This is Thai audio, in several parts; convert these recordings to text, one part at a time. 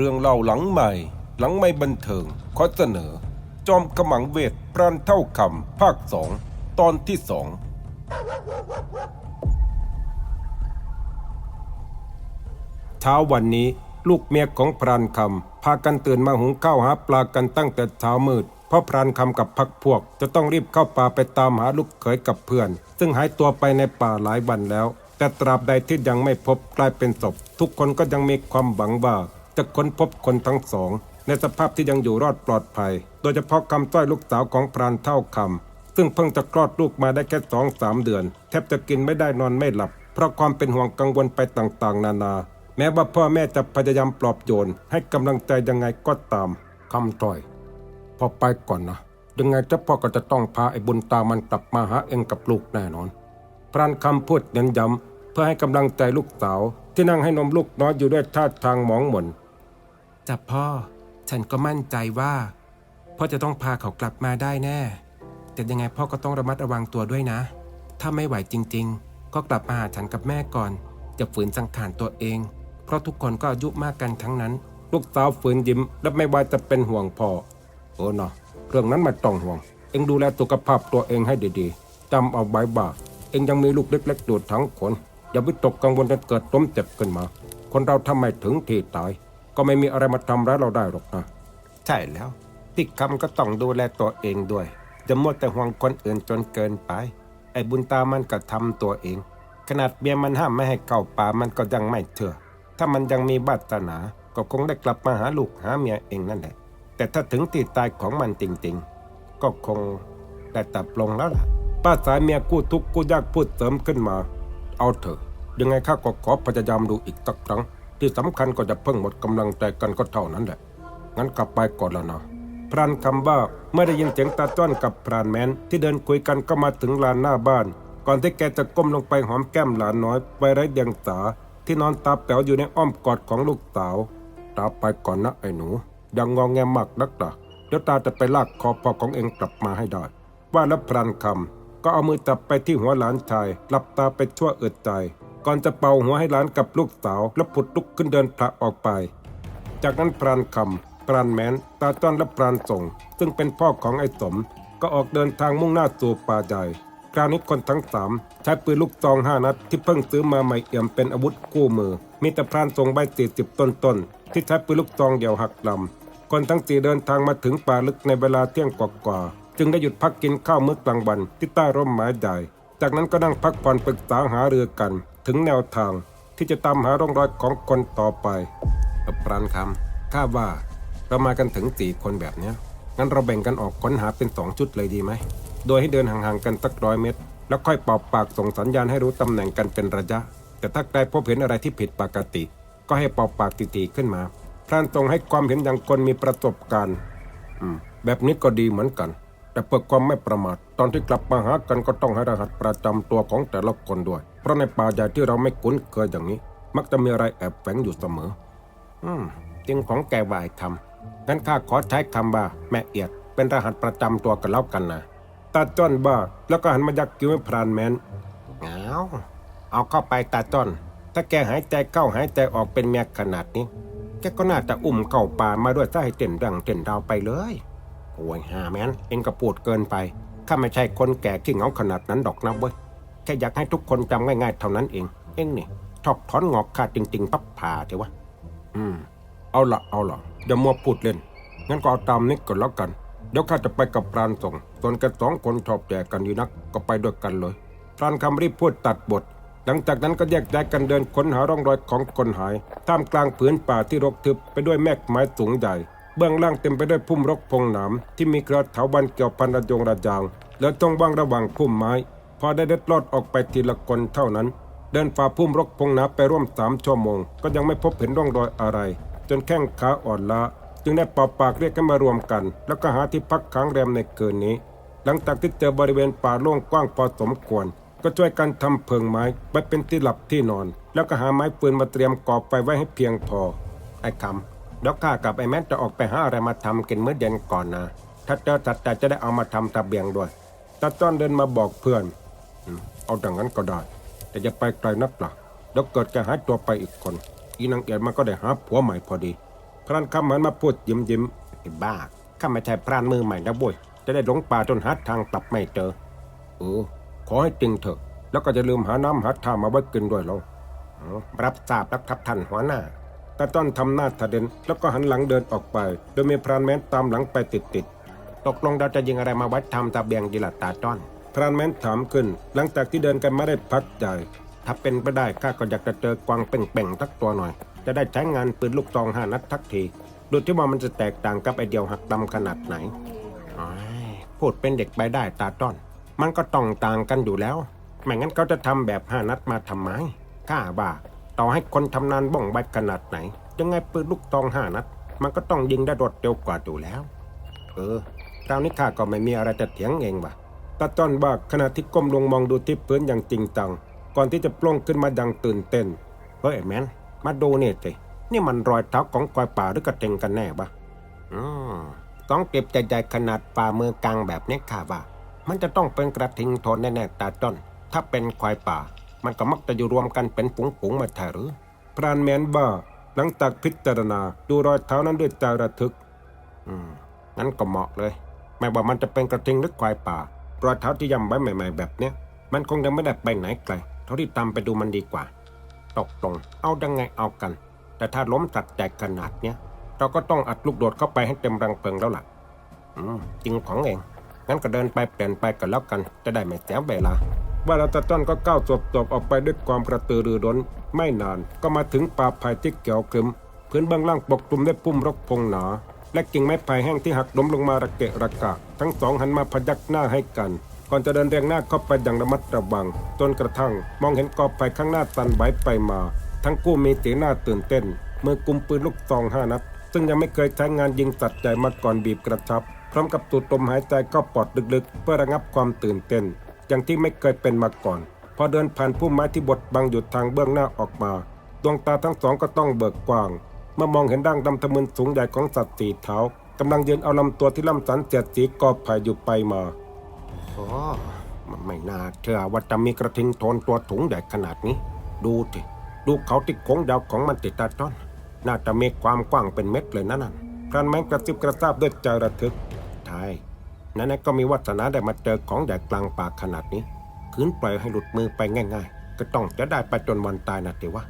เรื่องเล่าหลังใหม่ หลังไม่บันเทิงขอเสนอ จอมขมังเวทปราณเท่าคำภาคสองตอนที่สองเช้าวันนี้ลูกเมียของพรานคำพากันตื่นมาหุงข้าวหาปลากันตั้งแต่เช้ามืด เพราะพรานคำกับพักพวก จะต้องรีบเข้าป่าไปตามหาลูกเขยกับเพื่อน ซึ่งหายตัวไปในป่าหลายวันแล้ว แต่ตราบใดที่ยังไม่พบกลายเป็นศพ ทุกคนก็ยังมีความหวังว่า จะค้นพบคนทั้งสอง ในสภาพที่ยังอยู่รอดปลอดภัย โดยเฉพาะคำต้อยลูกสาวของพรานเท่าคำซึ่งเพิ่งจะคลอดลูกมาได้แค่สองสามเดือน แทบจะกินไม่ได้นอนไม่หลับ เพราะความเป็นห่วงกังวลไปต่างๆ นานา แม้ว่าพ่อแม่จะพยายามปลอบโยน ให้กำลังใจยังไงก็ตามคำต้อย พอไปก่อนนะยังไงเจ้าพ่อก็จะต้องพาไอ้บุญตามันกลับมาหาเองกับลูกแน่นอน พรานคำพูดเน้นย้ำเพื่อให้กำลังใจลูกสาว ที่นั่งให้นมลูกน้อยอยู่ด้วยท่าทางหมองหม่น จับพ่อ ฉันก็มั่นใจว่า พ่อจะต้องพาเขากลับมาได้แน่ แต่ยังไงพ่อก็ต้องระมัดระวังตัวด้วยนะ ถ้าไม่ไหวจริง ๆ ก็กลับมาหาฉันกับแม่ก่อน จะฝืนสังขารตัวเอง เพราะทุกคนก็อายุมากกันทั้งนั้น ลูกสาวฝืนยิ้ม และไม่ว่าจะเป็นห่วงพ่อโอ้เนาะเรื่องนั้นไม่ต้องห่วง เอ็งดูแลสุขภาพตัวเองให้ดีๆจำเอาไว้บ่าเอ็งยังมีลูกเล็กๆดูดทั้งคนอย่าวิตกกังวลจนเกิดล้มเจ็บขึ้นมา คนเราทำไมถึงที่ตาย ก็ไม่มีอะไรมาทำร้ายเราได้หรอกนะใช่แล้วที่คำก็ต้องดูแลตัวเองด้วยจะมัวแต่ห่วงคนอื่นจนเกินไป ไอ้บุญตามันก็ทำตัวเอง ขนาดเมียมันห้ามไม่ให้เข้าป่ามันก็ยังไม่เชื่อถ้ามันยังมีบาสนา ก็คงได้กลับมาหาลูกหาเมียเองนั่นแหละ แต่ถ้าถึงที่ตายของมันจริงๆ ก็คงได้ตับลงแล้วล่ะ ป้าสายเมียกู้ทุกข์กู้ยากพูดเสริมขึ้นมา เอาเถอะ ยังไงข้าก็ขอพยายามดูอีกสักครั้ง ที่สำคัญก็จะเพิ่งหมดกำลังใจกันก็เท่านั้นแหละ งั้นกลับไปก่อนแล้วนะพรานคำว่าเมื่อได้ยินเสียงตาจ้อนกับพรานแมนที่เดินคุยกันก็มาถึงลานหน้าบ้าน ก่อนที่แกจะก้มลงไปหอมแก้มหลานน้อยไว้ไร้เดียงสาที่นอนตาแป๋วอยู่ในอ้อมกอดของลูกสาวตาไปก่อนนะไอ้หนูยังงองแงมากนักนะเดี๋ยวตาจะไปลากคอพ่อของเองกลับมาให้ได้ว่าแล้วพรานคำก็เอามือจับไปที่หัวหลานชายหลับตาไปชั่วเอิดใจ ก่อนจะเป่าหัวให้หลานกับลูกสาวแล้วผุดลุกขึ้นเดินพระออกไป จากนั้นพรานคำพรานแมนตาจ้อนและพรานส่ง ซึ่งเป็นพ่อของไอ้สม ก็ออกเดินทางมุ่งหน้าสู่ป่าใหญ่คราวนี้คนทั้งสามใช้ปืนลูกซองห้านัดที่เพิ่งซื้อมาใหม่เอี่ยมเป็นอาวุธคู่มือ มีแต่พรานส่งใบสี่สิบต้นต้นๆที่ใช้ปืนลูกซองเดี่ยวหักลำคนทั้งสี่เดินทางมาถึงป่าลึกในเวลาเที่ยงกว่าๆจึงได้หยุดพักกินข้าวมื้อกลางวันที่ใต้ร่มไม้ใหญ่ จากนั้นก็นั่งพักผ่อนปรึกษาหารือกัน ถึงแนวทางที่จะตามหาร่องรอยของคนต่อไปปรานคำข้าว่าเรามากันถึงสี่คนแบบเนี้ยงั้นเราแบ่งกันออกค้นหาเป็นสองชุดเลยดีไหม โดยให้เดินห่างๆกันสักร้อยเมตร แล้วค่อยเป่าปากส่งสัญญาณให้รู้ตำแหน่งกันเป็นระยะ แต่ถ้าใครพบเห็นอะไรที่ผิดปกติ ก็ให้เป่าปากตีๆขึ้นมาพรานทรงให้ความเห็นอย่างคนมีประสบการณ์อืมแบบนี้ก็ดีเหมือนกัน แต่เพื่อความไม่ประมาท ตอนที่กลับมาหากันก็ต้องให้รหัสประจำตัวของแต่ละคนด้วย เพราะในป่าใหญ่ที่เราไม่คุ้นเคยอย่างนี้ มักจะมีอะไรแอบแฝงอยู่เสมอ อืมจริงของแกวายคำงั้นข้าขอใช้คำว่าแม่เอียด เป็นรหัสประจำตัวกันแล้วกันนะตาจ้อนบ้าแล้วก็หันมายักคิ้วให้พรานแมนเอาเอาเข้าไปตาจ้อน ถ้าแกหายใจเข้าหายใจออกเป็นเมียขนาดนี้ แกก็น่าจะอุ้มเข้าป่ามาด้วยซะให้เต้นดังเต้นดาวไปเลยโอ้ยฮาแมนเองก็พูดเกินไป ข้าไม่ใช่คนแก่ขี้เหงาขนาดนั้นดอกนะเว้ยแค่อยากให้ทุกคนจำง่ายๆเท่านั้นเอง เองนี่ถอกถอนงอกขาดจริง ๆ ปั๊บผ่าเถอะวะอืม เอาละเอาละอย่ามัวพูดเล่น งั้นก็เอาตามนี้ก่อนแล้วกัน เดี๋ยวข้าจะไปกับพรานส่ง ส่วนกันสองคนชอบแจกันอยู่นัก ก็ไปด้วยกันเลยพรานคำรีบพูดตัดบท หลังจากนั้นก็แยกย้ายกันเดินค้นหาร่องรอยของคนหาย ท่ามกลางผืนป่าที่รกทึบไปด้วยแมกไม้สูงใหญ่ เบื้องล่างเต็มไปด้วยพุ่มรกพงหนามที่มีกระเถาวันเกี่ยวพันระยงระยางแล้วต้องว่างระหว่างพุ่มไม้ พอได้เด็ดลอดออกไปทีละคนเท่านั้น เดินฝ่าพุ่มรกพงหนาไปร่วมสามชั่วโมง ก็ยังไม่พบเห็นร่องรอยอะไร จนแข้งขาอ่อนล้าจึงได้ป่าปากเรียกกันมารวมกัน แล้วก็หาที่พักค้างแรมในคืนนี้ หลังจากที่เจอบริเวณป่าโล่งกว้างพอสมควร ก็ช่วยกันทำเพิงไม้ไว้เป็นที่หลับที่นอน แล้วก็หาไม้ปืนมาเตรียมก่อไฟไว้ให้เพียงพอไอ้คำ เดี๋ยวข้ากับไอ้แมนจะออกไปหาอะไรมาทำกินมื้อเย็นก่อนนะ ถ้าเจอสัตว์แต่จะได้เอามาทำตะเบียงด้วยตาจ้อนเดินมาบอกเพื่อน เอาดังนั้นก็ได้ แต่อย่าไปไกลนักล่ะเดี๋ยวเกิดแกหายตัวไปอีกคน อีนางเอียดมันก็ได้หาผัวใหม่พอดีพรานคำหันมาพูดยิ้มยิ้มไอ้บ้าข้าไม่ใช่พรานมือใหม่นะบุ้ยจะได้หลงป่าจนหาทางกลับไม่เจอเออขอให้จริงเถอะ แล้วก็จะลืมหาน้ำหาท่ามาไว้กินด้วยเราอ๋อรับทราบแล้วครับท่านหัวหน้า ตาต้อนทำหน้าทะเดนแล้วก็หันหลังเดินออกไป โดยมีพรานแม้นตามหลังไปติดๆตกลงเราจะยิงอะไรมาไว้ทำตาเบียงดีละตาต้อน พรานแม้นถามขึ้น หลังจากที่เดินกันมาได้พักใหญ่ถ้าเป็นไปได้ข้าก็อยากจะเจอกวางเป่งๆทักตัวหน่อย จะได้ใช้งานปืนลูกซองห้านัดทักทีดูที่ว่ามันจะแตกต่างกับไอเดียวหักดำขนาดไหนพูดเป็นเด็กไปได้ตาต้อน มันก็ต้องต่างกันอยู่แล้ว ไม่งั้นเขาจะทำแบบห้านัดมาทำไมข้าว่า ต่อให้คนทำนานบ้องใบขนาดไหน ยังไงปืนลูกซองห้านัด มันก็ต้องยิงได้รวดเร็วกว่าอยู่แล้ว เออคราวนี้ข้าก็ไม่มีอะไรจะเถียงเองว่ะตาต้อนว่าขณะที่ก้มลงมองดูที่พื้นอย่างจริงจัง ก่อนที่จะปล้งขึ้นมาดังตื่นเต้น เฮ้ยแมนมาดูนี่สิ นี่มันรอยเท้าของควายป่าหรือกระเทงกันแน่ปะอืมต้องเก็บใหญ่ขนาดฝ่ามือกลางแบบนี้ข้าว่า มันจะต้องเป็นกระทิงโทนแน่ๆตาต้นถ้าเป็นควายป่า มันก็มักจะอยู่รวมกันเป็นปุ๋งๆมาแท้หรือ พรานแมนบ้าหลังจากพิจารณาดูรอยเท้านั้นด้วยใจระทึก อืมงั้นก็เหมาะเลยแม้ว่ามันจะเป็นกระทิงหรือควายป่า รอยเท้าที่ยำไว้ใหม่ ๆ แบบเนี้ย มันคงยังไม่ได้ไปไหนไกล เท่าที่ตามไปดูมันดีกว่า ตกลงเอาดังไงเอากัน แต่ถ้าล้มตัดแตกขนาดเนี้ย เราก็ต้องอัดลูกโดดเข้าไปให้เต็มรังเพลิงแล้วล่ะ อืมจริงของเอง งั้นก็เดินไปเปลี่ยนไปกันแล้วกัน จะได้ไม่เสียเวลา ว่าเราตะต้นก็ก้าวจบจบออกไปด้วยความกระตือรือร้น ไม่นานก็มาถึงป่าไผ่ที่เกี่ยวครึมพื้นเบื้องล่างปกคลุมด้วยพุ่มรกพงหนา และกิ่งไม้ไผ่แห้งที่หักล้มลงมาระเกะระกะ ทั้งสองหันมาพยักหน้าให้กัน ก่อนจะเดินเรียงหน้าเข้าไปอย่างระมัดระวัง จนกระทั่งมองเห็นกอไผ่ข้างหน้าตันไหวไปมา ทั้งกู้มีสีหน้าตื่นเต้นมือกุมปืนลูกซองห้านัดซึ่งยังไม่เคยใช้งานยิงสัตว์ใหญ่มาก่อนบีบกระชับ พร้อมกับสูดลมหายใจเข้าปอดลึกๆ เพื่อระงับความตื่นเต้น อย่างที่ไม่เคยเป็นมาก่อน พอเดินผ่านพุ่มไม้ที่บดบังอยู่ทางเบื้องหน้าออกมา ดวงตาทั้งสองก็ต้องเบิกกว้าง เมื่อมองเห็นร่างดำทะมึนสูงใหญ่ของสัตว์สี่เท้ากำลังยืนเอาลำตัวที่ล่ำสันเสียดสีกอไผ่อยู่ไปมาโอ้มันไม่น่าเชื่อว่าจะมีกระทิงโทนตัวถุงใหญ่ขนาดนี้ ดูสิดูเขาที่โค้งยาวของมันติดตาจ้อนน่าจะมีความกว้างเป็นเม็ดเลยนะนั่นพรานแมงกระซิบกระซาบด้วยใจระทึกใช่ นั้นก็มีวาสนาได้มาเจอของใหญ่กลางป่าขนาดนี้ คืนปล่อยให้หลุดมือไปง่าย ๆ ก็ต้องจะได้ไปจนวันตายนะติวะ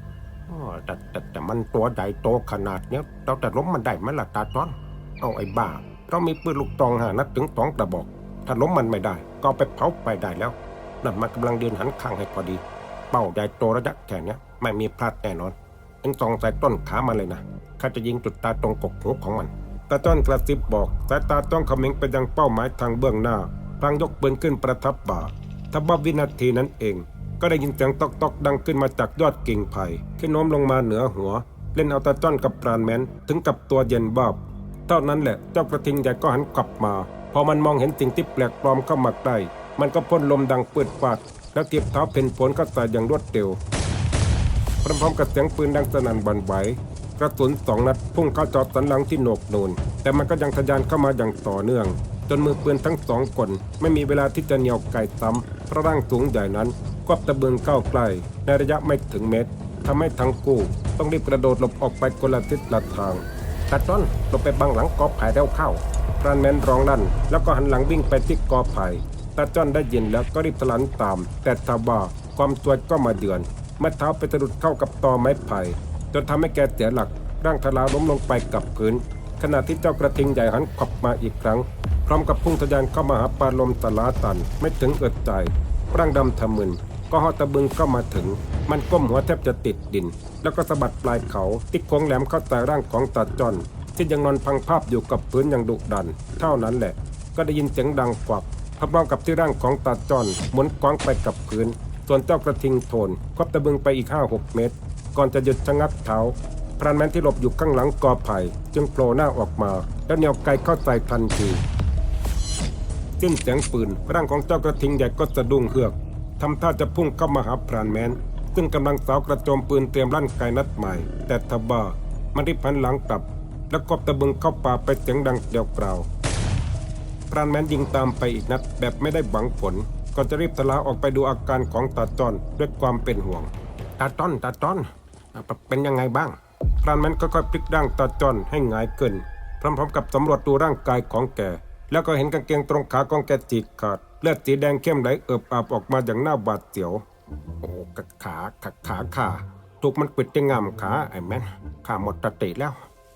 แต่แต่แต่มันตัวใหญ่โตขนาดเนี้ยเราแต่ล้มมันได้ไหมล่ะตาจ้อน เอาไอ้บ้า เรามีปืนลูกตองหานัดถึงสองกระบอก ถ้าล้มมันไม่ได้ ก็ไปเผาไปได้แล้วนั่นมันกำลังเดินหันข้างให้พอดี เป้าใหญ่โตระยะแค่นี้ไม่มีพลาดแน่นอนเอ็งส่องใส่ต้นขามาเลยนะข้าจะยิงจุดตาตรงกกหูของมัน ตาจ้อนกระซิบบอกสายตาจ้องเขม็งไปยังเป้าหมายทางเบื้องหน้าพลางยกปืนขึ้นประทับบ่าทว่าวินาทีนั้นเอง ก็ได้ยินเสียงตอกตอกดังขึ้นมาจากยอดกิ่งไผ่ที่โน้มลงมาเหนือหัว เล่นเอาตาจ้อนกับปราณแมนถึงกับตัวเย็นบาบเท่านั้นแหละเจ้ากระทิงใหญ่ก็หันกลับมา พอมันมองเห็นสิ่งที่แปลกปลอมเข้ามาใกล้มันก็พ่นลมดังปืดปาด แล้วเก็บเท้าเพนผลเข้าใส่อย่างรวดเร็วพร้อมๆกับเสียงปืนดังสนั่นหวันไหว กระสุนสองนัดพุ่งเข้าจอดสันหลังที่โหนกนูน แต่มันก็ยังทะยานเข้ามาอย่างต่อเนื่อง จนมือปืนทั้งสองคน ไม่มีเวลาที่จะเหนี่ยวไก่ซ้ำเพราะร่างสูงใหญ่นั้นก็ตะเบืองเข้าใกล้ในระยะไม่ถึงเมตรทำให้ทั้งคู่ต้องรีบกระโดดหลบออกไปคนละทิศละทางตาจ้อนหลบไปบังหลังกอไผ่เร็วเข้าพรานแมนร้องลั่น แล้วก็หันหลังวิ่งไปที่กอไผ่ตาจ้อนได้ยินแล้วก็รีบทะลันตาม แต่ทว่าความสวก็มาเดือนเมื่อเท้าไปสะดุดเข้ากับตอไม้ไผ่ จนทำให้แกเสียหลักร่างทลาล้มลงไปกับพื้น ขณะที่เจ้ากระทิงใหญ่หันขับมาอีกครั้ง พร้อมกับพุ่งทะยานเข้ามาหาปลาลมตะลาตันไม่ถึงเอิดใจร่างดำทะมึนก็หอตะบึงเข้ามาถึง มันก้มหัวแทบจะติดดิน แล้วก็สะบัดปลายเขาที่โค้งแหลมเข้าใต้ร่างของตาจอนที่ยังนอนพังภาพอยู่กับพื้นอย่างดุดัน เท่านั้นแหละ ก็ได้ยินเสียงดังกวักพร้อมกับที่ร่างของตาจอนหมุนคว้างไปกับพื้น ส่วนเจ้ากระทิงโทนควับตะบึงไปอีก5-6เมตร ก่อนจะหยุดชะงักเท้าพรานแมนที่หลบอยู่ข้างหลังกอไผ่จึงโผล่หน้าออกมา แล้วเหนียวไกเข้าใส่ทันทีสิ้นเสียงปืนร่างของเจ้ากระทิงใหญ่ก็สะดุ้งเฮือกทำท่าจะพุ่งเข้ามาหาพรานแมนซึ่งกำลังสาวกระโจมปืนเตรียมลั่นไกนัดใหม่ แต่ทว่ามันรีบพันหลังกลับ แล้วก็ตะบึงเข้าป่าไปเสียงดังเดียวกล่าพรานแมนยิงตามไปอีกนัดแบบไม่ได้หวังผลก่อนจะรีบทลาออกไปดูอาการของตาจอนด้วยความเป็นห่วงตาจ้อนตาจ้อน เป็นยังไงบ้างพรานแมนก็ค่อยพลิกร่างตาจอนให้หงายขึ้นพร้อมๆกับสำรวจดูร่างกายของแก แล้วก็เห็นกางเกงตรงขาของแกฉีกขาดเลือดสีแดงเข้มไหลเอิบอาบออกมาอย่างหน่าบาดเสียว โอ้กะขาขาขาขาถูกมันปิดที่งามขาไอ้แมนขาหมดสติแล้ว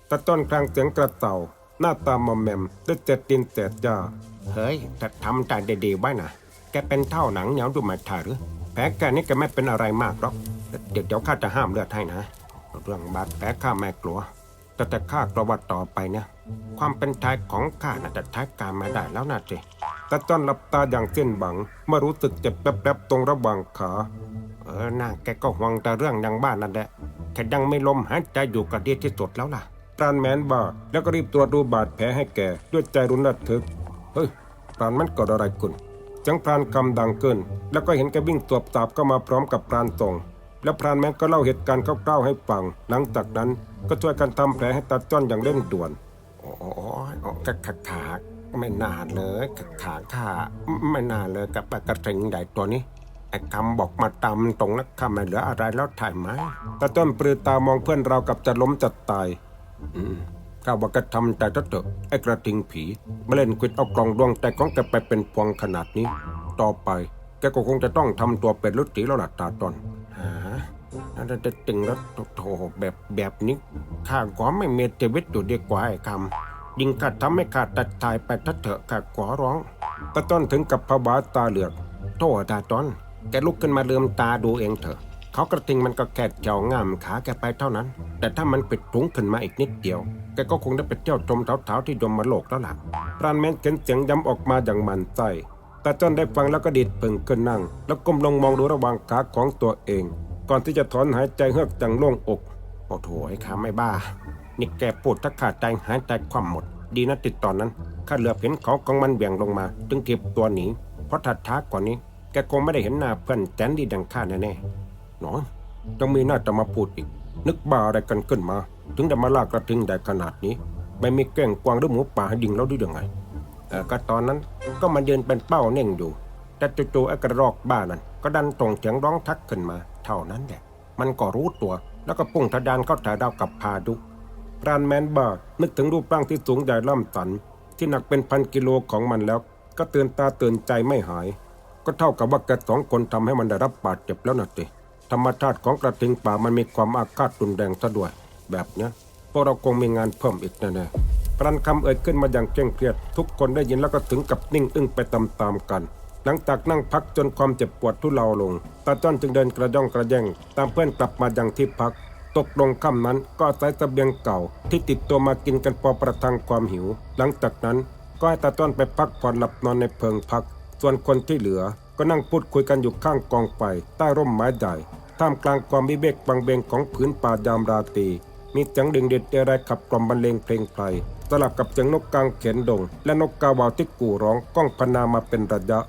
ตาต้นกลางเสียงกระเต่า หน้าตามอมแมมด้วยเจ็ดดินเจ็ดยาเฮ้ยแต่ทำใจดีๆไว้นะแกเป็นเท่าหนังเหนียวดูมาถ่ายหรือ แผลแกนี่แกไม่เป็นอะไรมากหรอกเดี๋ยวเดี๋ยวข้าจะห้ามเลือดให้นะ เรื่องบาดแผลข้าไม่กลัว แต่แต่ข้ากลัวว่าต่อไปเนี่ย ความเป็นชายของข้าน่ะจะใช้การไม่ได้แล้วนะสิแต่ต้นหลับตาอย่างเส้นบังเมื่อรู้สึกเจ็บแป๊บๆตรงระหว่างขาเออน่าแกก็ห่วงแต่เรื่องนางบ้านนั่นแหละแค่ยังไม่ลมหายใจอยู่ก็ดียที่สุดแล้วล่ะปรานแมนบาแล้วก็รีบตรวจดูบาดแผลให้แกด้วยใจรุนระทึกเฮ้ยปรานมันเกิดอะไรขึ้น เสียงพรานคำดังขึ้นแล้วก็เห็นแกวิ่งตวบตาบเข้ามาพร้อมกับพรานตรงแล้วพรานแมนก็เล่าเหตุการณ์คร่าวๆให้ฟัง หลังจากนั้นก็ช่วยกันทำแผลให้ตาจ้อนอย่างเร่งด่วน โอ้ยโอ้กะขาขาไม่นานเลยกะขาขาไม่นานเลยกับกระทิงใหญ่ตัวนี้ไอ้คำบอกมาตามตรงนักคำไม่เหลืออะไรแล้วถ่ายไหมตาต้อนปลือตามองเพื่อนเรากับจะล้มจะตาย อืม ข้าว่ากระทำใจเถอะไอ้กระทิงผีมาเล่นควิดเอากล่องดวงใจของแกไปเป็นพวงขนาดนี้ ต่อไปแกก็คงจะต้องทำตัวเป็นลุตีแล้วล่ะตาต้นฮะนั่นจะตึงแล้วโถแบบแบบนี้ข้าขอไม่มีชีวิตอยู่ดีกว่าไอ้คำยิงข้าทำให้ข้าตัดตายไปเถอะเถอะข้าขอร้องตาต้นถึงกับภาวะตาเหลือก โทษตาต้นแกลุกขึ้นมาเลืมตาดูเองเถอะ เขากระทิงมันก็แค่เจ้าง่ามขาแกไปเท่านั้น แต่ถ้ามันปิดถุงขึ้นมาอีกนิดเดียว แกก็คงได้ไปเที่ยวชมเท้าๆที่ดมมาโลกแล้วล่ะพรานแมนเข็นเสียงย้ำออกมาอย่างมันไส้ตาจ้อนได้ฟังแล้วก็ดีดปึงขึ้นนั่ง แล้วก้มลงมองดูระหว่างขาของตัวเอง ก่อนที่จะถอนหายใจเฮือกจังโล่งอกโอ้โถไอ้ขาไม่บ้า นี่แกพูดถ้าขาดใจหายใจความหมด ดีนะติดตอนนั้นข้าเหลือเห็นเขาของมันเบี่ยงลงมา จึงเก็บตัวหนีเพราะถ้าช้ากว่านี้ แกคงไม่ได้เห็นหน้าเพื่อนแสนดีดังข้าแน่ๆ หนอยต้องมีหน้าจะมาพูดอีก นึกบ้าอะไรกันขึ้นมา ถึงจะมาลากกระทิงได้ขนาดนี้ ไม่มีแก้งกวางหรือหมูป่าให้ยิงเราด้วยยังไงก็ตอนนั้นก็มายืนเป็นเป้าเน่งอยู่ แต่จู่ๆไอ้กระรอกบ้านั้น ก็ดันส่งเสียงร้องทักขึ้นมา เท่านั้นแหละ มันก็รู้ตัว แล้วก็พุ่งทะยานเข้าถ่ายดาวกับพาดุพรานแมนบ้านึกถึงรูปร่างที่สูงใหญ่ล่ำสัน ที่หนักเป็นพันกิโลของมันแล้ว ก็เตือนตาเตือนใจไม่หาย ก็เท่ากับว่าแกสองคนทำให้มันได้รับบาดเจ็บแล้วนะติ ธรรมชาติของกระทิงป่ามันมีความอาฆาตรุนแรงซะด้วย แบบเนี้ยพวกเราคงมีงานเพิ่มอีกแน่ๆปรันคำเอ่ยขึ้นมาอย่างเคร่งเครียด ทุกคนได้ยินแล้วก็ถึงกับนิ่งอึ้งไปตามๆกัน หลังจากนั่งพักจนความเจ็บปวดทุเลาลงตาจ้อนจึงเดินกระย่องกระแยงตามเพื่อนกลับมายังที่พัก ตกลงค่ำนั้นก็อาศัยเสบียงเก่า ที่ติดตัวมากินกันพอประทังความหิว หลังจากนั้นก็ให้ตาจ้อนไปพักผ่อนหลับนอนในเพิงพัก ส่วนคนที่เหลือก็นั่งพูดคุยกันอยู่ข้างกองไฟใต้ร่มไม้ใหญ่ ท่ามกลางความวิเวกบังเบงของผืนป่ายามราตรีมีเสียงดิ่งเด็ดเดไรขับกล่อมบรรเลงเพลงไพรสลับกับเสียงนกกลางเขนดง และนกกาวาวที่กู่ร้องก้องพนามาเป็นระยะ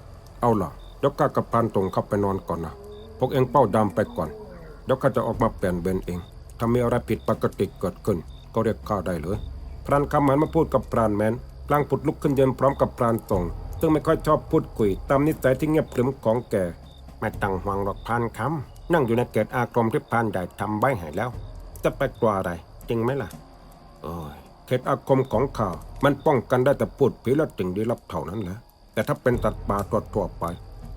เอาล่ะเดี๋ยวข้ากับพรานตรงเข้าไปนอนก่อนนะพวกเองเป้าดำไปก่อนเดี๋ยวข้าจะออกมาเปลี่ยนเบนเองถ้ามีอะไรผิดปกติเกิดขึ้น ก็เรียกข้าได้เลยพรานคำหันมาพูดกับพรานแมนพลางผุดลุกขึ้นยืนพร้อมกับพรานตรงซึ่งไม่ค่อยชอบพูดคุยตามนิสัยที่เงียบขรึมของแกไม่ตั้งห่วงหรอกพรานคำ นั่งอยู่ในเกตอากรมที่พานใหญ่ทำไว้ให้แล้ว จะไปกลัวอะไรจริงไหมล่ะโอ้ยเขตอาคมของข้ามันป้องกันได้แต่พูดผีและจึงได้รับเท่านั้นแหละ แต่ถ้าเป็นตัดป่าตัวทั่วไป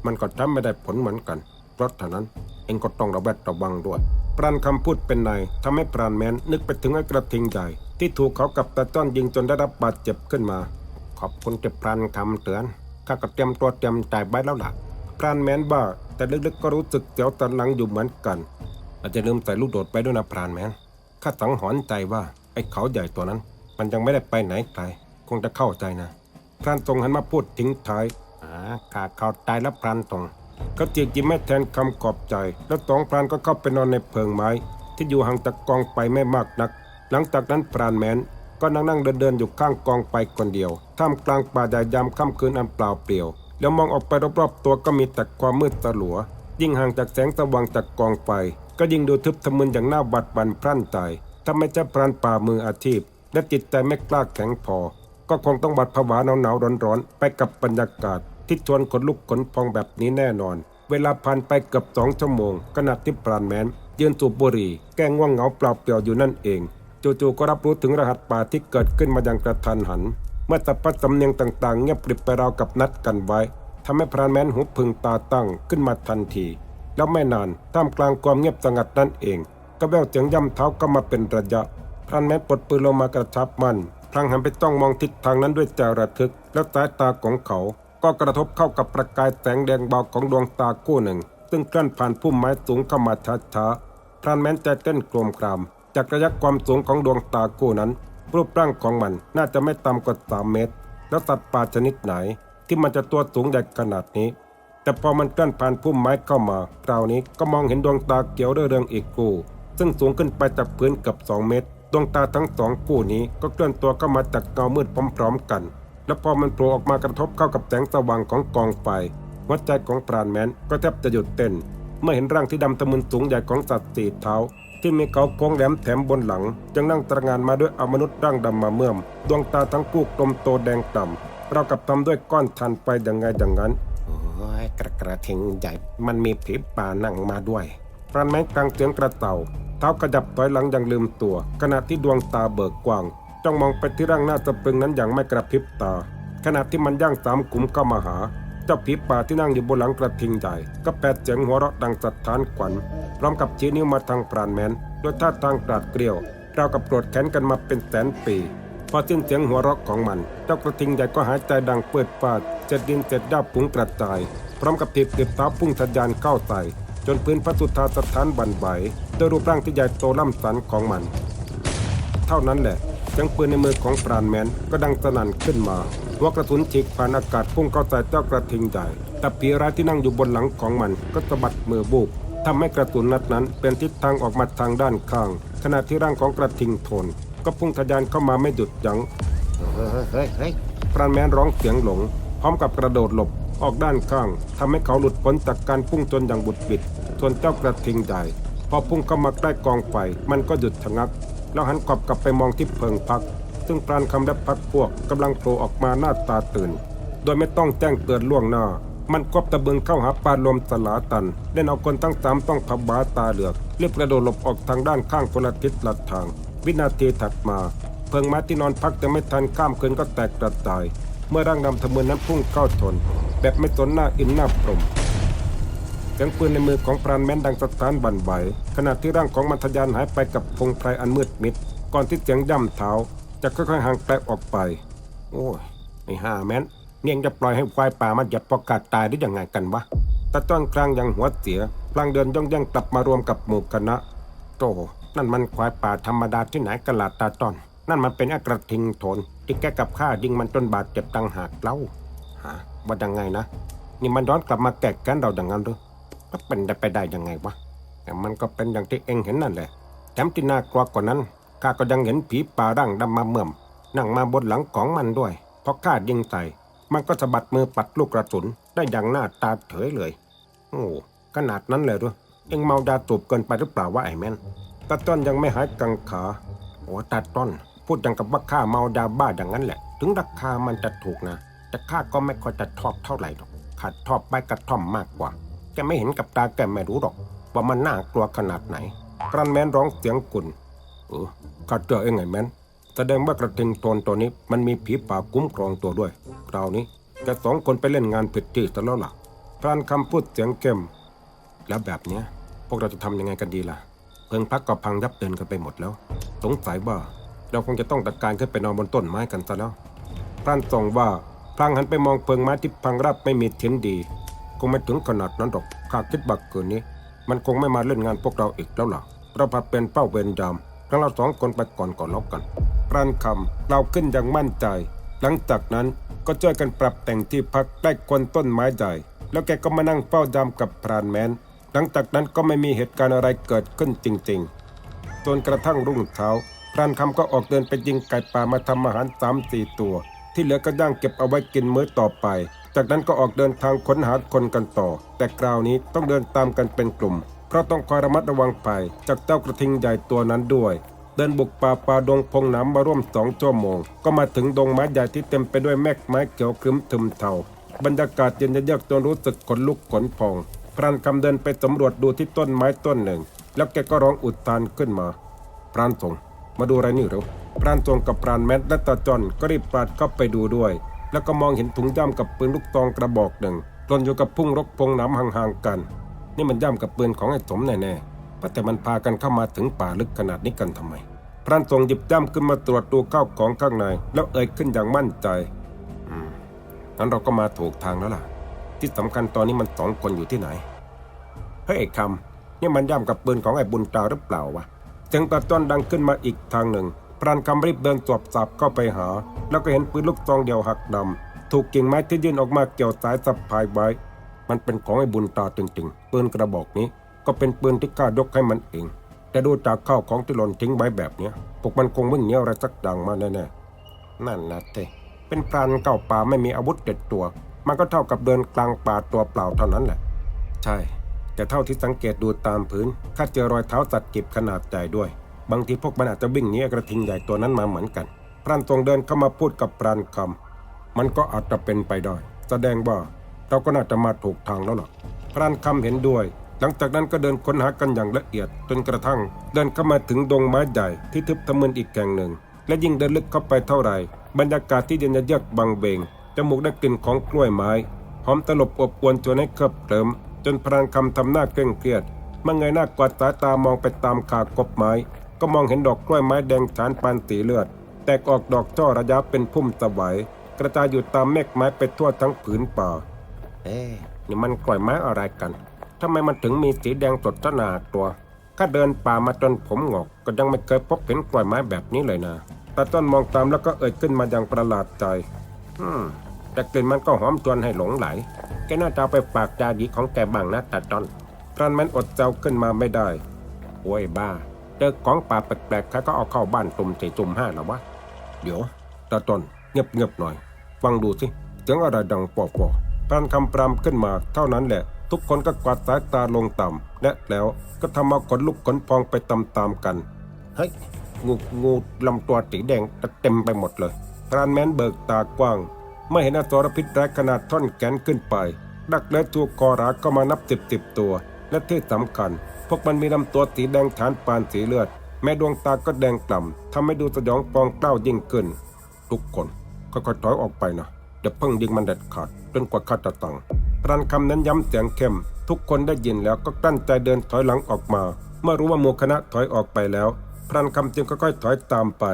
มันก็ทำไม่ได้ผลเหมือนกัน เพราะฉะนั้นเองก็ต้องระแวดระวังด้วย ปราณคำพูดเป็นในทำให้ปราณแมนนึกไปถึงไอ้กระทิงใหญ่ ที่ถูกเขากับตาจ้อนยิงจนได้รับบาดเจ็บขึ้นมา ขอบคุณที่ปราณคำเตือนข้าก็เตรียมตัวเตรียมใจไว้แล้วล่ะ ปราณแมนบ้า แต่ลึกๆก็รู้สึกเสียวตันหลังอยู่เหมือนกันอาจจะลืมใส่ลูกโดดไปด้วยนะปราณแมนข้าสังหรณ์ใจว่าไอ้เขาใหญ่ตัวนั้น มันยังไม่ได้ไปไหนไกลคงจะเข้าใจนะพรานตรงหันมาพูดทิ้งท้ายอ่าข้าเข้าใจแล้วพรานตรงก็จีบยิ้มไม่แทนคำขอบใจ แล้วสองพรานก็เข้าไปนอนในเพิงไม้ ที่อยู่ห่างจากกองไปไม่มากนัก หลังจากนั้นพรานแมนก็นั่งนั่งเดินเดินๆอยู่ข้างกองไปคนเดียวท่ามกลางป่าใหญ่ยามค่ำคืนอันเปล่าเปลี่ยว แล้วมองออกไปรอบๆตัวก็มีแต่ความมืดสลัว ยิ่งห่างจากแสงสว่างจากกองไฟก็ยิ่งดูทึบทะมึนอย่างหน่าบัดบันพรั่นใจถ้าไม่ใช่พรานป่ามืออาชีพ และจิตใจไม่กล้าแข็งพอ ก็คงต้องบัดผวาหนาวๆร้อนๆ ไปกับบรรยากาศ ที่ชวนขนลุกขนพองแบบนี้แน่นอน เวลาผ่านไปเกือบสองชั่วโมงขณะที่ปราณแมนยืนสูบบุหรี่แกล้งง่วงเหงาเปล่าเปลี่ยวอยู่นั่นเอง จู่ๆก็รับรู้ถึงรหัสป่าที่เกิดขึ้นมาอย่างกระทันหัน เมื่อสัพพะสำเนียงต่างๆ เงียบกริบไปราวกับนัดกันไว้ทำให้พรานแมนหูพึงตาตั้งขึ้นมาทันที แล้วไม่นานท่ามกลางความเงียบสงัดนั่นเอง ก็แววเสียงย่ำเท้าก็มาเป็นระยะ พรานแมนปลดปืนลงมากระชับมันพลางหันไปจ้องมองทิศทางนั้นด้วยใจระทึก แล้วสายตาของเขา ก็กระทบเข้ากับประกายแสงแดงเบาของดวงตาคู่หนึ่ง ซึ่งกลั้นผ่านพุ่มไม้สูงเข้ามาช้าๆพรานแมนใจเต้นโครมคราม จากระยะความสูงของดวงตาคู่นั้น รูปร่างของมันน่าจะไม่ต่ำกว่าสามเมตร แล้วสัตว์ป่าชนิดไหน ที่มันจะตัวสูงใหญ่ขนาดนี้ แต่พอมันกลั้นผ่านพุ่มไม้เข้ามา คราวนี้ก็มองเห็นดวงตาเขียวเรืองอีกคู่ ซึ่งสูงขึ้นไปจากพื้นเกือบสองเมตร ดวงตาทั้งสองคู่นี้ก็เคลื่อนตัวเข้ามาจากเงามืดพร้อมๆกัน แล้วพอมันโผล่ออกมากระทบเข้ากับแสงสว่างของกองไฟหัวใจของปราณแมนก็แทบจะหยุดเต้นเมื่อเห็นร่างที่ดำทะมึนสูงใหญ่ของสัตว์สี่เท้า ที่มีเขาโค้งแหลมแถมบนหลังยังนั่งตระหงานมาด้วยอมนุษย์ร่างดำมาเมื่อม ดวงตาทั้งคู่กลมโตแดงต่ำเราวกับทำด้วยก้อนทันไปยังไงอย่างนั้นโอ้ยกระกระทิงใหญ่มันมีผีป่านั่งมาด้วยพรานแม้งกลางเสียงกระเต่า เท้ากระดับถอยหลังอย่างลืมตัว ขณะที่ดวงตาเบิกกว้างจ้องมองไปที่ร่างหน้าสะพรึงนั้นอย่างไม่กระพริบตา ขณะที่มันย่างสามขุมเข้ามาหา เจ้าผีป่าที่นั่งอยู่บนหลังกระทิงใหญ่ก็แปดเสียงหัวเราะดังสะท้านขวัญพร้อมกับชี้นิ้วมาทางพรานแมนด้วยท่าทางกราดเกลียวเรากับโกรธแค้นกันมาเป็นแสนปี พอสิ้นเสียงหัวเราะของมัน เจ้ากระทิงใหญ่ก็หายใจดังเปิดฟาดเจ็ดดินเจ็ดด้าปุ๋งกระจาย พร้อมกับถีบติบเท้าพุ่งทะยานเข้าใส่จนพื้นพระสุธาสถานบันไหวด้วยรูปร่างที่ใหญ่โตล่ำสันของมัน เท่านั้นแหละเสียงปืนในมือของปราณแมนก็ดังสนั่นขึ้นมา หัวกระสุนฉีกผ่านอากาศพุ่งเข้าใส่เจ้ากระทิงใหญ่แต่ผีร้ายที่นั่งอยู่บนหลังของมันก็สะบัดมือบุบทำให้กระสุนนัดนั้นเป็นทิศทางออกมาทางด้านข้าง ขณะที่ร่างของกระทิงโทน ก็พุ่งทะยานเข้ามาไม่หยุดยัง้งเฮ้ยเฮ้ยเฮ้ยปราณแมนร้องเสียงหลง พร้อมกับกระโดดหลบออกด้านข้างทำให้เขาหลุดพ้นจากการพุ่งจนอย่างบุดบิดส่วนเจ้ากระทิงใหญ่พอพุ่งเข้ามาใกล้กองไฟมันก็หยุดชะงัก แล้วหันขวับกลับไปมองที่เพิงพัก ซึ่งปราณคำและพักพวกกำลังโผล่ออกมาหน้าตาตื่น โดยไม่ต้องแจ้งเตือนล่วงหน้า มันกบตะบึงเข้าหาปลาลมสลาตันเล่นเอาคนทั้งสามต้องพับบาตาเหลือกรีบกระโดดหลบออกทางด้านข้างคนละทิศละทาง วินาทีถัดมา เพิงไม้ที่นอนพักยังไม่ทันข้ามคืนก็แตกกระจาย เมื่อร่างดำทะมึนนั้นพุ่งเข้าชนแบบไม่สนหน้าอินหน้าพรมเสียงปืนในมือของปราณแม้นดังสถานบันไหวขณะที่ร่างของมันทยานหายไปกับพงไพรอันมืดมิด ก่อนที่เสียงย่ำเท้า จะค่อยๆห่างไกลออกไป โอ้ยไอ้ห่าแม้นเนี่ยงจะปล่อยให้ควายป่ามันหยัดพอกาดตายได้ยังไงกันวะตาจ้อนกลางยังหัวเสียพลางเดินย่องย่งกลับมารวมกับหมู่คณะโตนั่นมันควายป่าธรรมดาที่ไหนกระลาตาต้อน นั่นมันเป็นอกระทิงโทน ที่แกกับข้ายิงมันจนบาดเจ็บตังหากเล่าฮะว่ายังไงนะ นี่มันย้อนกลับมาแกะกันเราอย่างนั้นหรือก็เป็นได้ไปได้ยังไงวะแต่มันก็เป็นอย่างที่เองเห็นนั่นแหละแถมที่น่ากลัวกว่านั้น ข้าก็ยังเห็นผีป่าร่างดำมาเมื่อม นั่งมาบนหลังของมันด้วยพอข้ายิงใส่มันก็สะบัดมือปัดลูกกระสุนได้อย่างหน้าตาเฉยเลย โอ้ขนาดนั้นเลยเหรอเองเมายาตูบเกินไปหรือเปล่าวะไอ้แมนตาต้นยังไม่หายกังขาโอ้ตาต้น พูดอย่างกับว่าข้าเมายาบ้าอย่างนั้นแหละ ถึงราคามันจะถูกนะ แต่ข้าก็ไม่ค่อยจะชอบเท่าไหร่หรอกข้าชอบใบกระท่อมมากกว่าแกไม่เห็นกับตาแกไม่รู้หรอก ว่ามันน่ากลัวขนาดไหนกรันแมนร้องเสียงกุนเออ ข้าเจอเองไงแมนแสดงว่ากระทิงโทนตัวนี้มันมีผีป่าคุ้มครองตัวด้วยคราวนี้แกสองคนไปเล่นงานผิดที่ซะแล้วล่ะพรานคำพูดเสียงเข้มแล้วแบบเนี้ย พวกเราจะทำยังไงกันดีล่ะ เพิงพักก็พังยับเดินกันไปหมดแล้ว สงสัยว่าเราคงจะต้องตัดการขึ้นไปนอนบนต้นไม้กันซะแล้วพรานส่องว่าพลางหันไปมองเพิงไม้ที่พังราบไม่มีเทียนดี คงไม่ถึงขนาดนั้นหรอกข้าคิดบักเกินนี้ มันคงไม่มาเล่นงานพวกเราอีกแล้วล่ะเราผัดเป็นเป้าเวรยาม เราสองคนไปก่อนก่อนล้วกันพรานคำเราขึ้นอย่างมั่นใจ หลังจากนั้นก็ช่วยกันปรับแต่งที่พักใกล้คนต้นไม้ใหญ่แล้วแกก็มานั่งเฝ้ายามกับพรานแมน หลังจากนั้นก็ไม่มีเหตุการณ์อะไรเกิดขึ้นจริงๆ จนกระทั่งรุ่งเช้าพรานคำก็ออกเดินไปยิงไก่ป่ามาทำอาหารสามสี่ตัว ที่เหลือก็ย่างเก็บเอาไว้กินมื้อต่อไป จากนั้นก็ออกเดินทางค้นหาคนกันต่อ แต่คราวนี้ต้องเดินตามกันเป็นกลุ่ม เพราะต้องคอยระมัดระวังภัยจากเจ้ากระทิงใหญ่ตัวนั้นด้วย เดินบุกป่าป่าดงพงน้ำมาร่วมสองชั่วโมง ก็มาถึงดงไม้ใหญ่ที่เต็มไปด้วยแมกไม้เขียวครึ้มทึมเทาบรรยากาศเย็นเยือกจนรู้สึกขนลุกขนพอง พรานคำเดินไปสำรวจดูที่ต้นไม้ต้นหนึ่ง แล้วแกก็ร้องอุทานขึ้นมา พรานทรงมาดูอะไรนี่เร็วพรานทรงกับพรานแมทและตาจอนก็รีบปราดเข้าไปดูด้วย แล้วก็มองเห็นถุงย่ำกับปืนลูกตองกระบอกหนึ่งหล่นอยู่กับพุ่งรกพงน้ำห่างๆกัน นี่มันย่ำกับปืนของไอ้สมแน่ๆว่าแต่มันพากันเข้ามาถึงป่าลึกขนาดนี้กันทำไม พรานทรงหยิบย่ำขึ้นมาตรวจดูข้าวของข้างใน แล้วเอ่ยขึ้นอย่างมั่นใจอืมงั้นเราก็มาถูกทางแล้วล่ะ ที่สำคัญตอนนี้มันสองคนอยู่ที่ไหนเฮ้ยไอ้คำนี่มันย่ำกับปืนของไอ้บุญตาหรือเปล่าวะเสียงตาจ้อนดังขึ้นมาอีกทางหนึ่ง พรานคำรีบเดินตรวจสอบเข้าไปหา แล้วก็เห็นปืนลูกซองเดียวหักดำถูกกิ่งไม้ที่ยื่นออกมาเกี่ยวสายสะพายไว้ มันเป็นของไอ้บุญตาจริงๆปืนกระบอกนี้ ก็เป็นปืนที่ข้ายกให้มันเอง แต่ดูจากข้าวของที่หล่นทิ้งไว้แบบเนี้ยพวกมันคงมึ่งเหนียวอะไรสักดังมาแน่ๆนั่นนะเต้เป็นพรานเก่าป่าไม่มีอาวุธเด็ดตัว มันก็เท่ากับเดินกลางป่าตัวเปล่าเท่านั้นแหละ ใช่ แต่เท่าที่สังเกตดูตามพื้นข้าเจอรอยเท้าสัตว์กิบขนาดใหญ่ด้วย บางทีพวกมันอาจจะวิ่งหนี้กระทิงใหญ่ตัวนั้นมาเหมือนกัน พรานทรงเดินเข้ามาพูดกับพรานคำมันก็อาจจะเป็นไปได้ แสดงว่า เราก็น่าจะมาถูกทางแล้วล่ะพรานคำเห็นด้วย หลังจากนั้นก็เดินค้นหากันอย่างละเอียด จนกระทั่ง เดินเข้ามาถึงดงไม้ใหญ่ที่ทึบทะมึนอีกแห่งหนึ่ง และยิ่งเดินลึกเข้าไปเท่าไหร่ บรรยากาศที่เย็นเยือกบางเบงจมูกได้กลิ่นของกล้วยไม้หอมตลบอบอวนจนให้เคลิบเคลิ้มจนพรานคำทำหน้าเคร่งเครียดเมื่อไงหน้ากวาดสายตามองไปตามขากบไม้ ก็มองเห็นดอกกล้วยไม้แดงฉานปานสีเลือด แตกออกดอกช่อระยะเป็นพุ่มสวายกระจายอยู่ตามเมฆไม้ไปทั่วทั้งผืนป่า เอ๊ะนี่มันกล้วยไม้อะไรกันทำไมมันถึงมีสีแดงสดขนาดตัวข้าเดินป่ามาจนผมหงอกก็ยังไม่เคยพบเห็นกล้วยไม้แบบนี้เลยนะตาต้นมองตามแล้วก็เอ่ยขึ้นมาอย่างประหลาดใจ อืม แต่กลิ่นมันก็หอมชวนให้หลงไหล แกน่าจะเอาไปฝากยาดีของแกบ้างนะตาต้นพรานแมนอดเจ้าขึ้นมาไม่ได้ โอ้ยบ้า เจอของป่าแปลกๆใครก็เอาเข้าบ้านตุ่มสี่ตุ่มห้าหรอวะ เดี๋ยวตาต้นเงียบๆหน่อย ฟังดูสิเสียงอะไรดังปอๆ พรานคำปรามขึ้นมาเท่านั้นแหละ ทุกคนก็กวาดสายตาลงต่ำและแล้วก็ทำเอาขนลุกขนพองไปตามๆกัน เฮ้ย งูงูลำตัวสีแดงเต็มไปหมดเลยพรานแมนเบิกตากว้าง ไม่เห็นอสรพิษร้ายขนาดท่อนแขนขึ้นไป ดักและถูกคอราก็มานับสิบสิบตัว และที่สำคัญ พวกมันมีลำตัวสีแดงฐานปานสีเลือด แม้ดวงตาก็แดงกล่ำทำให้ดูสยองปองเกล้ายิ่งขึ้น ทุกคนค่อยๆถอยออกไปนะอย่าเพิ่งยิงมันเด็ดขาด นกว่าข้าจะตังพรันคำนั้นย้ำเสียงเข้ม ทุกคนได้ยินแล้วก็กลั้นใจเดินถอยหลังออกมา เมื่อรู้ว่าหมู่คณะถอยออกไปแล้ว พรานคำจึงค่อยๆถอยตามไป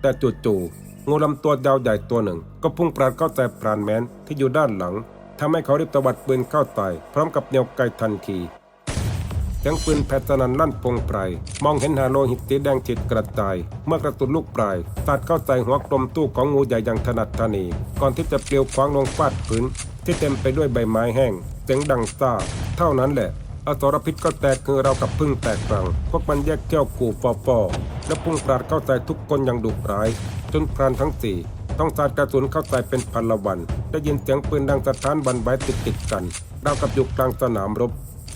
แต่จู่ๆงูลำตัวยาวใหญ่ตัวหนึ่ง ก็พุ่งปราดเข้าใส่พรานแมนที่อยู่ด้านหลังทำให้เขารีบตวัดปืนเข้าใส่พร้อมกับแนวไกทันที เสียงปืนแผดสนันลั่นพงไพรมองเห็นหาโลหิตสีแดงฉีดกระจาย เมื่อกระสุนลูกปลายตัดเข้าใส่หัวกลมตู้ของงูใหญ่อย่างถนัดทนี ก่อนที่จะเปลิวคว้างลงฟาดพื้นที่เต็มไปด้วยใบไม้แห้ง เสียงดังซ่า เท่านั้นแหละอสรพิษก็แตกคือเรากับพึ่งแตกรัง พวกมันแยกเที่ยวกูฟอฟอและพุ่งปราดเข้าใส่ทุกคนอย่างดุร้าย จนพรานทั้งสี่ต้องสาดกระสุนเข้าใส่เป็นพันละวัน ได้ยินเสียงปืนดังสะท้านบันไว้ติดติดกันราวกับอยู่กลางสนามรบ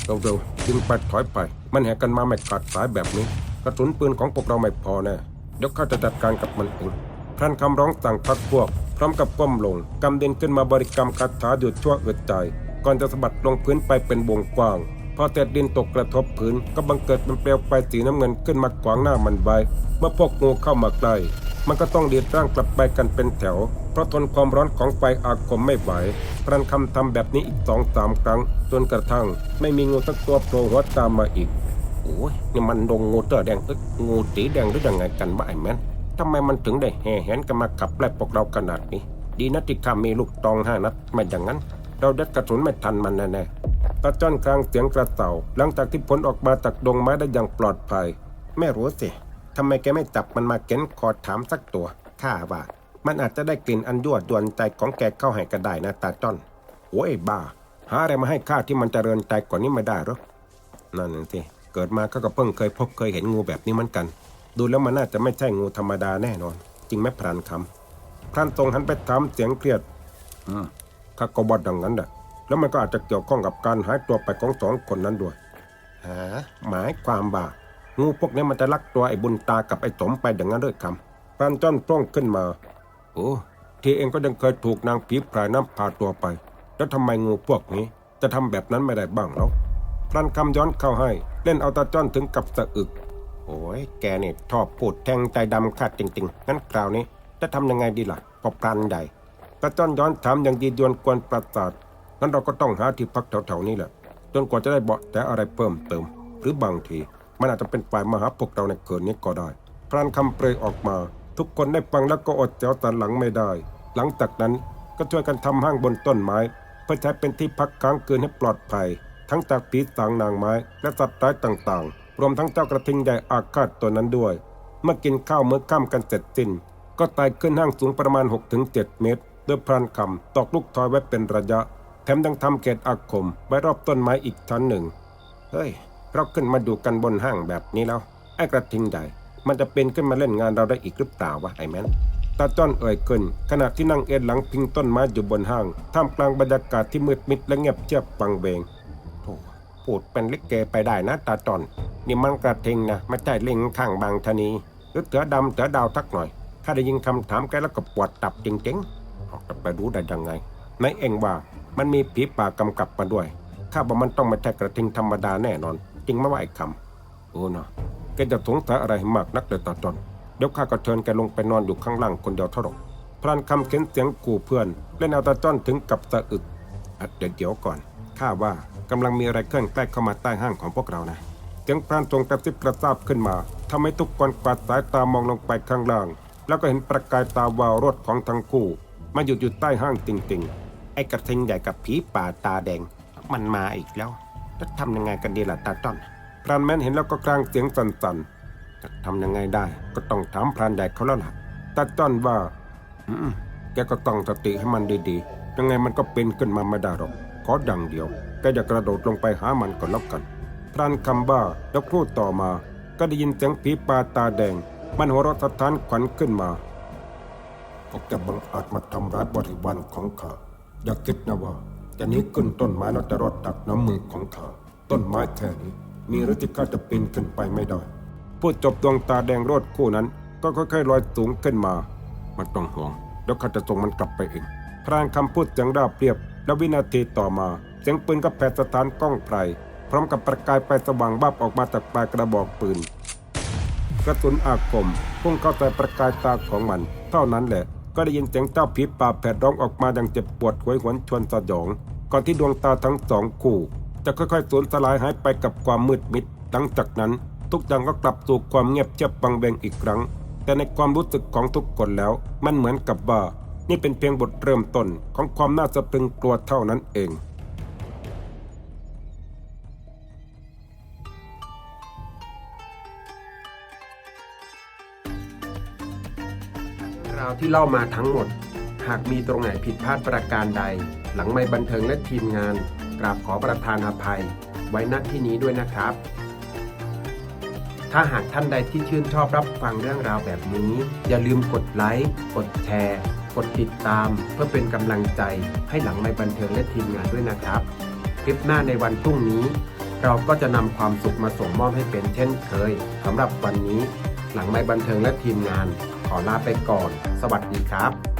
เร็วๆจึงปัดถอยไป มันแหกกันมาไม่ขาดสายแบบนี้ กระสุนปืนของพวกเราไม่พอแน่เดี๋ยวข้าจะจัดการกับมันเองพรันคำร้องสั่งพักพวก พร้อมกับก้มลงกำเด็นขึ้นมาบริกรรมคาถาหยุดชั่วอึดใจ ก่อนจะสะบัดลงพื้นไปเป็นวงกว้าง พอแต่ดินตกกระทบพื้น ก็บังเกิดเป็นเปลวไฟสีน้ำเงินขึ้นมาขวางหน้ามันไว้เมื่อพวกงูเข้ามาใกล้มันก็ต้องเดีดร่างกลับไปกันเป็นแถว เพราะทนความร้อนของไฟอาคมไม่ไหวพรันคำทำแบบนี้อีกสองสามครั้ง จนกระทั่ง ไม่มีงูสักตัวโผล่หัวตามมาอีก โอ้ยนี่มันดงงูเตอแดงเอ๊ะงูสีแดงหรือยังไงกันวะไอ้แมนทำไมมันถึงได้แห่แหนกันมาขับไล่พวกเราขนาดนี้ ดีนะที่ข้ามีลูกตองห้านัดไม่อย่างนั้น เราเด็ดกระสุนไม่ทันมันแน่ๆตาจ้อนกลางเสียงกระเต่า หลังจากที่พ้นออกมาจากดงไม้ได้อย่างปลอดภัยไม่รู้สิทำไมแกไม่จับมันมาเก้นคอถามสักตัวข้าว่า มันอาจจะได้กลิ่นอันยั่วยวนใจของแกเข้าให้ก็ได้นะตาจ้อนโอ้ยบ้า หาอะไรมาให้ข้าที่มันเจริญใจกว่านี้ไม่ได้หรอนั่นน่ะสิเกิดมาก็ก็เพิ่งเคยพบเคยเห็นงูแบบนี้เหมือนกัน ดูแล้วมันน่าจะไม่ใช่งูธรรมดาแน่นอน จริงไหมพรานคำพรานตรงหันไปถามเสียงเครียดอืมข้าก็บอกดังนั้นแหละแล้วมันก็อาจจะเกี่ยวข้องกับการหายตัวไปของสองคนนั้นด้วยฮะหมายความว่างูพวกนี้มันจะลักตัวไอ้บุญตากับไอ้สมไปดังนั้นด้วยคำพรานจ้อนพร่องขึ้นมาโอ้ทีเองก็ยังเคยถูกนางผีพรายน้ำพาตัวไป แล้วทำไมงูพวกนี้ จะทำแบบนั้นไม่ได้บ้างแล้วพลันคำย้อนเข้าให้ เล่นเอาตาจ้อนถึงกับสะอึก โอ้ยแกเนี่ยชอบพูดแทงใจดำขาดจริงๆงั้นคราวนี้จะทำยังไงดีล่ะพอพลันใหญ่ตาจ้อนย้อนถามอย่างยียวนกวนประสาทงั้นเราก็ต้องหาที่พักแถวๆนี้แหละจนกว่าจะได้เบาะแต่อะไรเพิ่มเติม หรือบางที มันอาจจะเป็นฝ่ายมหาพวกเราในเกินนี้ก็ได้พรานคำเปรยออกมา ทุกคนได้ฟังแล้วก็อดแจวตันหลังไม่ได้ หลังจากนั้นก็ช่วยกันทำห้างบนต้นไม้ เพื่อใช้เป็นที่พักค้างคืนให้ปลอดภัย ทั้งจากผีสางนางไม้และสัตว์ร้ายต่างๆ รวมทั้งเจ้ากระทิงใหญ่อาฆาตตัวนั้นด้วย เมื่อกินข้าวเมื้อค่ำกันเสร็จสิ้นก็ไต่ขึ้นห้างสูงประมาณ 6-7 เมตร โดยพรานคำตอกลูกทอยไว้เป็นระยะ แถมยังทำเขตอาคมไว้รอบต้นไม้อีกชั้นหนึ่ง เฮ้ย เราขึ้นมาดูกันบนห้างแบบนี้แล้ว ไอ้กระทิงใหญ่ มันจะเป็นขึ้นมาเล่นงานเราได้อีกหรือเปล่าวะไอ้แมนตาจ้อนเอ่ยขึ้นขณะที่นั่งเอ็นหลังพิงต้นไม้อยู่บนห้าง ท่ามกลางบรรยากาศที่มืดมิดและเงียบเชียบฟังเบงโธ่พูดเป็นลิเกไปได้นะตาจ้อน นี่มันกระเทงนะไม่ใช่เลิงข้างบางทนีหรือเสือดำเสือดาวทักหน่อยถ้าได้ยินคำถามแกแล้วก็ปวดตับจริงๆออกจะไปรู้ได้ยังไงไหนเองว่ามันมีผีป่ากำกับมาด้วยข้าบอกมันต้องไม่ใช่กระทิงธรรมดาแน่นอน จริงไหมว่าไอ้คำโอ้เนาะ แกจะสงสัยอะไรมากนักเลยตาจอนเดี๋ยวข้าก็เชิญแกลงไปนอนอยู่ข้างล่างคนเดียวเท่าหรอกพรานคำเข็นเสียงกูเพื่อนเล่นเอาตาจอนถึงกับสะอึกเดี๋ยวเดี๋ยวก่อนข้าว่ากำลังมีอะไรเคลื่อนใกล้เข้ามาใต้ห้างของพวกเรานะเสียงพรานตรงกระซิบกระซาบขึ้นมาทำให้ทุกคนกวาดสายตามองลงไปข้างล่าง แล้วก็เห็นประกายตาวาวรถของทั้งคู่มาหยุดอยู่ใต้ห้างจริงๆ ไอ้กระทิงใหญ่กับผีป่าตาแดง มันมาอีกแล้วจะทำยังไงกันดีล่ะตาต้อน พรานแมนเห็นแล้วก็กลางเสียงสั่นๆจะทำยังไงได้ ก็ต้องถามพรานใหญ่เขาแล้วล่ะตาต้อนว่าอืมแกก็ต้องสติให้มันดีๆ ยังไงมันก็เป็นขึ้นมาไม่ได้หรอกขอดังเดียวแกอยากระโดดลงไปหามันก่อนแล้วกัน พรานคำบ้าแล้วครู่ต่อมา ก็ได้ยินเสียงผีป่าตาแดง มันหัวเราะสะท้านขวัญขึ้นมาพวกแกบังอาจมาทำร้ายบริวารของข้าอย่าคิดนะว่าจะนี้ขึ้นต้นไม้แล้วจะรอดจากน้ำมือของข้าต้นไม้แค่นี้ มีหรือที่ข้าจะปีนขึ้นไปไม่ได้พูดจบดวงตาแดงโรดคู่นั้น ก็ค่อยๆลอยสูงขึ้นมา มันต้องห่วงเดี๋ยวข้าจะส่งมันกลับไปเองพรานคำพูดเสียงราบเรียบ แล้ววินาทีต่อมา เสียงปืนก็แผดสถานกล้องไพรพร้อมกับประกายไฟสว่างบ้าบออกมาจากปลายกระบอกปืน กระสุนอาคมพุ่งเข้าใส่ประกายตาของมัน เท่านั้นแหละ ก็ได้ยินเสียงเจ้าผีป่าแผดร้องออกมาอย่างเจ็บปวดหวยหวนชวนสยอง ก่อนที่ดวงตาทั้งสองคู่ จะค่อยๆสูญสลายหายไปกับความมืดมิด หลังจากนั้น ทุกอย่างก็กลับสู่ความเงียบเชียบบังเบงอีกครั้ง แต่ในความรู้สึกของทุกคนแล้ว มันเหมือนกับว่า นี่เป็นเพียงบทเริ่มต้นของความน่าสะพรึงกลัวเท่านั้นเองราวที่เล่ามาทั้งหมด หากมีตรงไหนผิดพลาดประการใด หลังไม่บันเทิงและทีมงาน กราบขอประทานอภัยไว้ณที่นี้ด้วยนะครับ ถ้าหากท่านใดที่ชื่นชอบรับฟังเรื่องราวแบบนี้ อย่าลืมกดไลค์กดแชร์ กดติดตาม เพื่อเป็นกำลังใจให้หลังไม่บันเทิงและทีมงานด้วยนะครับ คลิปหน้าในวันพรุ่งนี้ เราก็จะนำความสุขมาส่งมอบให้เป็นเช่นเคยสำหรับวันนี้ หลังไม่บันเทิงและทีมงาน ขอลาไปก่อน สวัสดีครับ